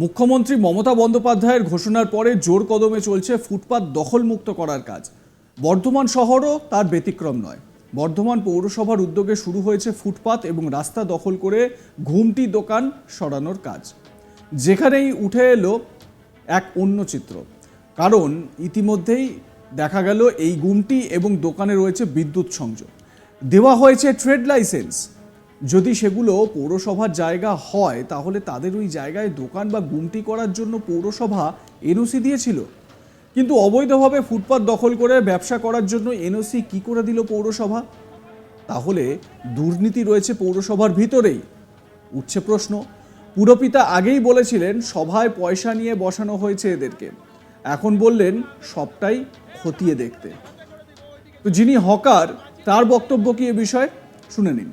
মুখ্যমন্ত্রী মমতা বন্দ্যোপাধ্যায়ের ঘোষণার পরে জোর কদমে চলছে ফুটপাত দখলমুক্ত করার কাজ। বর্ধমান শহরও তার ব্যতিক্রম নয়। বর্ধমান পৌরসভার উদ্যোগে শুরু হয়েছে ফুটপাত এবং রাস্তা দখল করে ঘুমটি দোকান সরানোর কাজ। যেখানেই উঠে এলো এক অন্য চিত্র। কারণ ইতিমধ্যেই দেখা গেল এই গুমটি এবং দোকানে রয়েছে বিদ্যুৎ সংযোগ। দেওয়া হয়েছে ট্রেড লাইসেন্স। যদি সেগুলো পৌরসভার জায়গা হয়, তাহলে তাদের ওই জায়গায় দোকান বা গুমটি করার জন্য পৌরসভা এনওসি দিয়েছিল। কিন্তু অবৈধভাবে ফুটপাত দখল করে ব্যবসা করার জন্য এনওসি কি করে দিল পৌরসভা? তাহলে দুর্নীতি রয়েছে পৌরসভার ভিতরেই। উঠছে প্রশ্ন। পুরপিতা আগেই বলেছিলেন, সভায় পয়সা নিয়ে বসানো হয়েছে এদেরকে। এখন বললেন, সবটাই খতিয়ে দেখতে। তো যিনি হকার, তার বক্তব্য কি এ বিষয়ে? শুনে নিন।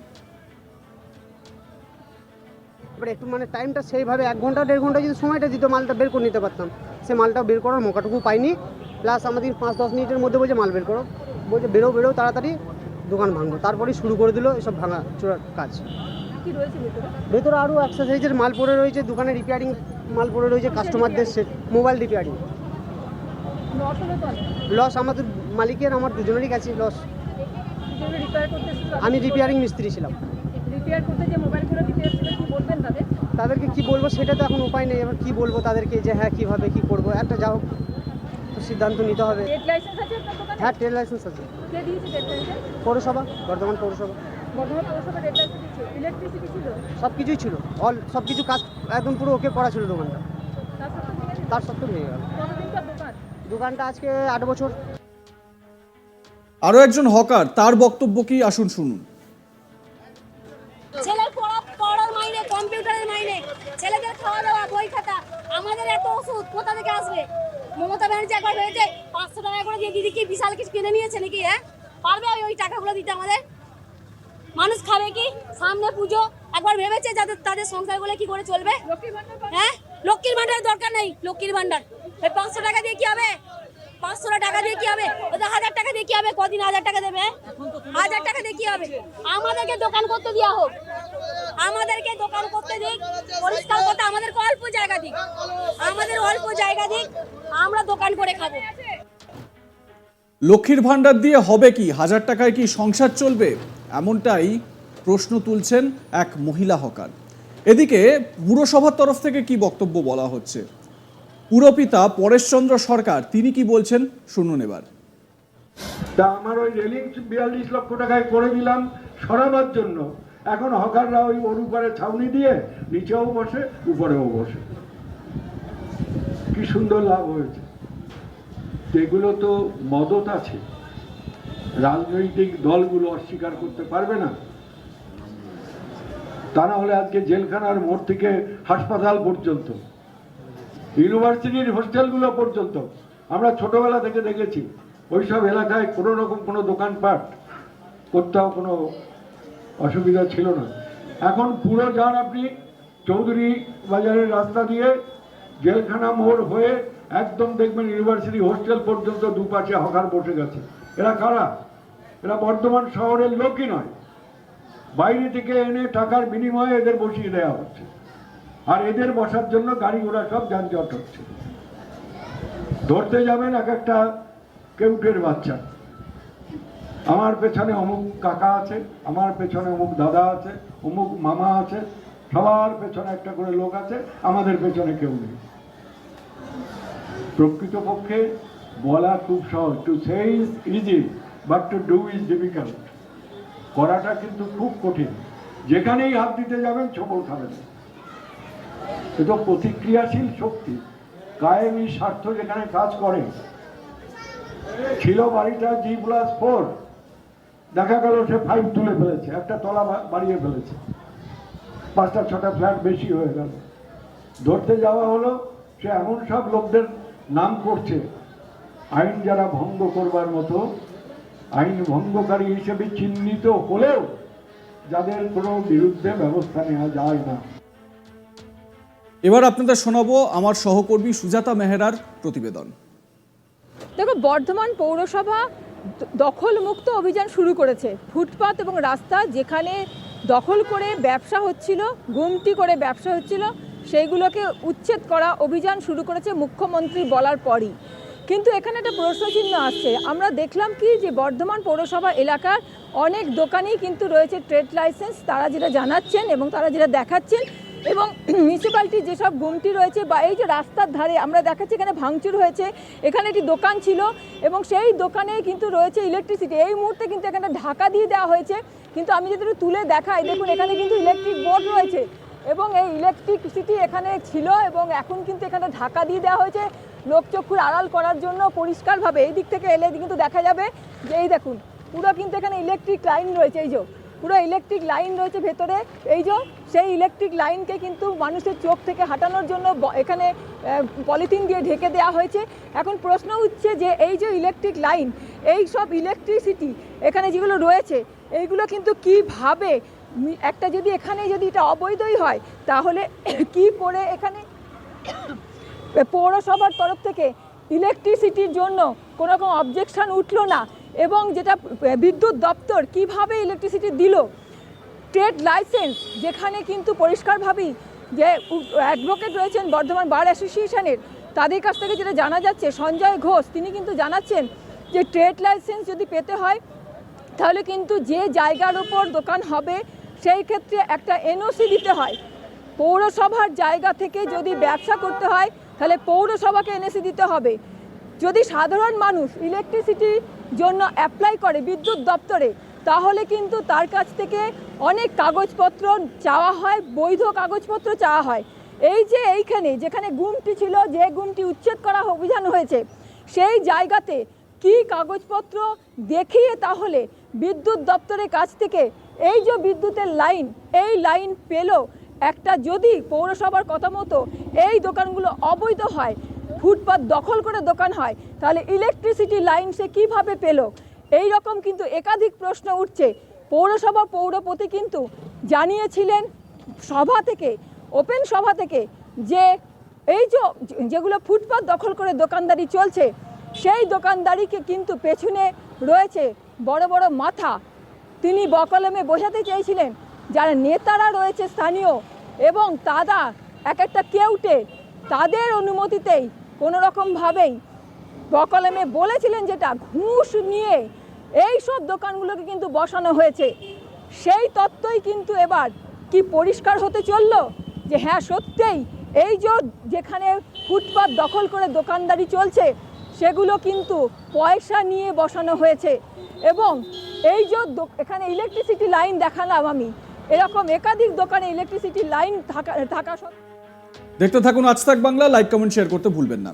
এবার একটু মানে টাইমটা সেইভাবে এক ঘণ্টা দেড় ঘণ্টা যদি সময়টা দিত মালটা বের করে নিতে পারতাম। সে মালটা বের করার মৌকাটুকু পাইনি। প্লাস আমাদের পাঁচ দশ মিনিটের মধ্যে বলছে মাল বের করো। বলছে বেরো বেরো তাড়াতাড়ি দোকান ভাঙবো। তারপরেই শুরু করে দিল এসব ভাঙা চোরার কাজ। ভেতরে? আরও এক্সারসাইজের মাল পড়ে রয়েছে দোকানে রিপেয়ারিং মাল পড়ে রয়েছে কাস্টমারদের সেট মোবাইল রিপেয়ারিং লস আমাদের মালিকের আমার দুজনেরই গেছে লস। আমি রিপেয়ারিং মিস্ত্রি ছিলাম। রিপেয়ার করতে যে মোবাইলগুলো বলবেন তাদের? তাদেরকে কি বলব সেটা তো এখন উপায় নেই। এবার কি বলব তাদেরকে যে হ্যাঁ কীভাবে কি করব? একটা যা হোক সিদ্ধান্ত নিতে হবে। ট্রেড লাইসেন্স আছে আপনার দোকানে? হ্যাঁ ট্রেড লাইসেন্স আছে। পৌরসভা বর্ধমান পৌরসভা। সব কিছুই ছিল। অল সব কিছু কাজ একদম পুরো ওকে করা ছিল দোকানটা। তার সত্ত্বেও হয়ে গেল। দোকানটা আজকে আট বছর। আরও একজন হকার তার বক্তব্য কি? আসুন শুনুন। আমাদের এত ওষুধ কোথা থেকে আসবে। মমতা ব্যানার্জি একবার ভেবেছে পাঁচশো টাকা করে দিয়ে দিদি কি বিশাল কিছু কিনে নিয়েছে নাকি হ্যাঁ? পারবে ওই টাকাগুলো দিতে আমাদের? মানুষ খাবে কি? সামনে পুজো একবার ভেবেছে যাদের তাদের সংসারগুলো কি করে চলবে? হ্যাঁ? লক্ষ্মীর ভান্ডার দরকার নেই লক্ষ্মীর ভান্ডার। ওই পাঁচশো টাকা দিয়ে কি হবে? পাঁচশো টাকা দিয়ে কি হবে? ওদের হাজার টাকা দিয়ে কি হবে? কদিন হাজার টাকা দেবে হাজার টাকা দিয়ে কি হবে? আমাদেরকে দোকান করতে দেওয়া হোক। আমাদেরকে দোকান করতে দিক পরিষ্কার করতে আমাদেরকে অল্প জায়গা দিক। আমাদের অল্প জায়গা দিক আমরা দোকান করে খাব। লক্ষ্মীর ভাণ্ডার দিয়ে হবে কি? হাজার টাকায় কি সংসার চলবে? এমনটাই প্রশ্ন তুলছেন এক মহিলা হকার। এদিকে পুরসভার তরফ থেকে কি বক্তব্য বলা হচ্ছে? পুরপিতা পরেশচন্দ্র সরকার তিনি কি বলছেন? শুনুন এবার। তা আমার ওই রেলিং বিয়াল্লিশ লক্ষ টাকায় করে দিলাম সরাবার জন্য। এখন হকাররা ওই উপরে ছাউনি দিয়ে নিচেও বসে, উপরেও বসে। কি সুন্দর লাভ হয়েছে। এগুলো তো মদত আছে। রাজনৈতিক দলগুলো অস্বীকার করতে পারবে না। তা না হলে আজকে জেলখানার মোড় থেকে হাসপাতাল পর্যন্ত, ইউনিভার্সিটির হোস্টেলগুলো পর্যন্ত, আমরা ছোটবেলা থেকে দেখেছি, ওইসব এলাকায় কোনো রকম কোনো দোকানপাট করতেও কোনো অসুবিধা ছিল না। এখন পুরো যান আপনি চৌধুরী বাজারের রাস্তা দিয়ে জেলখানা মোড় হয়ে একদম দেখবেন ইউনিভার্সিটি হোস্টেল পর্যন্ত দুপাশে হকার বসে গেছে। এরা কারা? এরা বর্ধমান শহরের লোকই নয়। বাইরে থেকে এনে টাকার বিনিময়ে এদের বসিয়ে দেওয়া হচ্ছে। আর এদের বসার জন্য গাড়ি ঘোড়া সব যানজট হচ্ছে। ধরতে যাবেন এক একটা কেউটের বাচ্চা। আমার পেছনে অমুক কাকা আছে, আমার পেছনে অমুক দাদা আছে, অমুক মামা আছে, সবার পেছনে একটা করে লোক আছে, আমাদের পেছনে কেউ নেই। প্রকৃতপক্ষে বলা খুব সহজ to say is easy but to do is difficult করাটা কিন্তু খুব কঠিন। যেখানেই হাত দিতে যাবেন, ছবল খাবেন। এটা প্রতিক্রিয়াশীল শক্তি। কায়েমি স্বার্থ যেখানে কাজ করে, ছিল বাড়িটা জি প্লাস ফোর দেখা গেল সে ফাইভ তুলে ফেলেছে একটা তলা বাড়িয়ে ফেলেছে। পাঁচটা ছটা ফ্ল্যাট বেশি হয়ে গেল। ধরতে যাওয়া হলো সে এমন সব লোকদের নাম করছে। আইন যারা ভঙ্গ করবার মতো আইন ভঙ্গকারী হিসেবে চিহ্নিত হলেও যাদের কোনো বিরুদ্ধে ব্যবস্থা নেওয়া যায় না। এবার আপনাদের শোনাবো আমার সহকর্মী সুজাতা মেহরার প্রতিবেদন। দেখো বর্ধমান পৌরসভা দখলমুক্ত অভিযান শুরু করেছে। ফুটপাত এবং রাস্তা যেখানে দখল করে ব্যবসা হচ্ছিল, গুমটি করে ব্যবসা হচ্ছিল, সেইগুলোকে উচ্ছেদ করা অভিযান শুরু করেছে মুখ্যমন্ত্রী বলার পরই। কিন্তু এখানে একটা প্রশ্নচিহ্ন আসছে। আমরা দেখলাম কি যে বর্ধমান পৌরসভা এলাকার অনেক দোকানেই কিন্তু রয়েছে ট্রেড লাইসেন্স। তারা যেটা জানাচ্ছেন এবং তারা যেটা দেখাচ্ছেন এবং মিউনিসিপ্যালিটির যেসব গুমটি রয়েছে বা এই যে রাস্তার ধারে আমরা দেখাচ্ছি, এখানে ভাঙচুর হয়েছে। এখানে একটি দোকান ছিল এবং সেই দোকানে কিন্তু রয়েছে ইলেকট্রিসিটি এই মুহূর্তে কিন্তু এখানে ঢাকা দিয়ে দেওয়া হয়েছে। কিন্তু আমি যদি তুলে দেখাই, দেখুন এখানে কিন্তু ইলেকট্রিক বোর্ড রয়েছে এবং এই ইলেকট্রিসিটি এখানে ছিল এবং এখন কিন্তু এখানে ঢাকা দিয়ে দেওয়া হয়েছে। লোকচক্ষুর আড়াল করার জন্য পরিষ্কারভাবে এই দিক থেকে এলে কিন্তু দেখা যাবে যে এই দেখুন, পুরো কিন্তু এখানে ইলেকট্রিক লাইন রয়েছে, এই যে। পুরো ইলেকট্রিক লাইন রয়েছে ভেতরে। এই যে সেই ইলেকট্রিক লাইনকে কিন্তু মানুষের চোখ থেকে হাঁটানোর জন্য এখানে পলিথিন দিয়ে ঢেকে দেওয়া হয়েছে। এখন প্রশ্ন উঠছে যে এই যে ইলেকট্রিক লাইন এই সব ইলেকট্রিসিটি এখানে যেগুলো রয়েছে, এইগুলো কিন্তু কীভাবে একটা যদি এখানে যদি এটা অবৈধই হয়, তাহলে কি করে এখানে পৌরসভার তরফ থেকে ইলেকট্রিসিটির জন্য কোনো রকম অবজেকশন উঠল না? এবং যেটা বিদ্যুৎ দপ্তর কীভাবে ইলেকট্রিসিটি দিল? ট্রেড লাইসেন্স, যেখানে কিন্তু পরিষ্কারভাবেই যে অ্যাডভোকেট রয়েছেন বর্ধমান বার অ্যাসোসিয়েশনের তাদের কাছ থেকে যেটা জানা যাচ্ছে, সঞ্জয় ঘোষ, তিনি কিন্তু জানাচ্ছেন যে ট্রেড লাইসেন্স যদি পেতে হয়, তাহলে কিন্তু যে জায়গার ওপর দোকান হবে, সেই ক্ষেত্রে একটা এনওসি দিতে হয়। পৌরসভার জায়গা থেকে যদি ব্যবসা করতে হয়, তাহলে পৌরসভাকে এনএসি দিতে হবে। যদি সাধারণ মানুষ ইলেকট্রিসিটির জন্য অ্যাপ্লাই করে বিদ্যুৎ দপ্তরে তাহলে কিন্তু তার কাছ থেকে অনেক কাগজপত্র চাওয়া হয়, বৈধ কাগজপত্র চাওয়া হয়। এই যে এইখানে, যেখানে গুমটি ছিল, যে গুমটি উচ্ছেদ করা অভিযান হয়েছে, সেই জায়গাতে কি কাগজপত্র দেখিয়ে তাহলে বিদ্যুৎ দপ্তরের কাছ থেকে এই যে বিদ্যুতের লাইন, এই লাইন পেল। একটা যদি পৌরসভার কথা মতো এই দোকানগুলো অবৈধ হয়, ফুটপাত দখল করে দোকান হয়, তাহলে ইলেকট্রিসিটি লাইন সে কীভাবে পেল? এই রকম কিন্তু একাধিক প্রশ্ন উঠছে। পৌরসভা পৌরপতি কিন্তু জানিয়েছিলেন সভা থেকে, ওপেন সভা থেকে যে এই যে যেগুলো ফুটপাত দখল করে দোকানদারি চলছে, সেই দোকানদারিকে কিন্তু পেছনে রয়েছে বড় বড় মাথা। তিনি বকলমে বোঝাতে চেয়েছিলেন, যারা নেতারা রয়েছে স্থানীয় এবং তারা এক একটা কেউটে তাদের অনুমতিতেই কোনো রকমভাবেই বকলমে বলেছিলেন যেটা, ঘুষ নিয়ে এই সব দোকানগুলোকে কিন্তু বসানো হয়েছে। সেই তত্ত্বই কিন্তু এবার কি পরিষ্কার হতে চলল? যে হ্যাঁ সত্যিই এই যে যেখানে ফুটপাত দখল করে দোকানদারি চলছে, সেগুলো কিন্তু পয়সা নিয়ে বসানো হয়েছে। এবং এই যে এখানে ইলেকট্রিসিটি লাইন দেখালাম আমি। এরকম একাধিক দোকানে ইলেকট্রিসিটি লাইন থাকা থাকা দেখতে থাকুন আজ তাক বাংলা লাইক কমেন্ট শেয়ার করতে ভুলবেন না।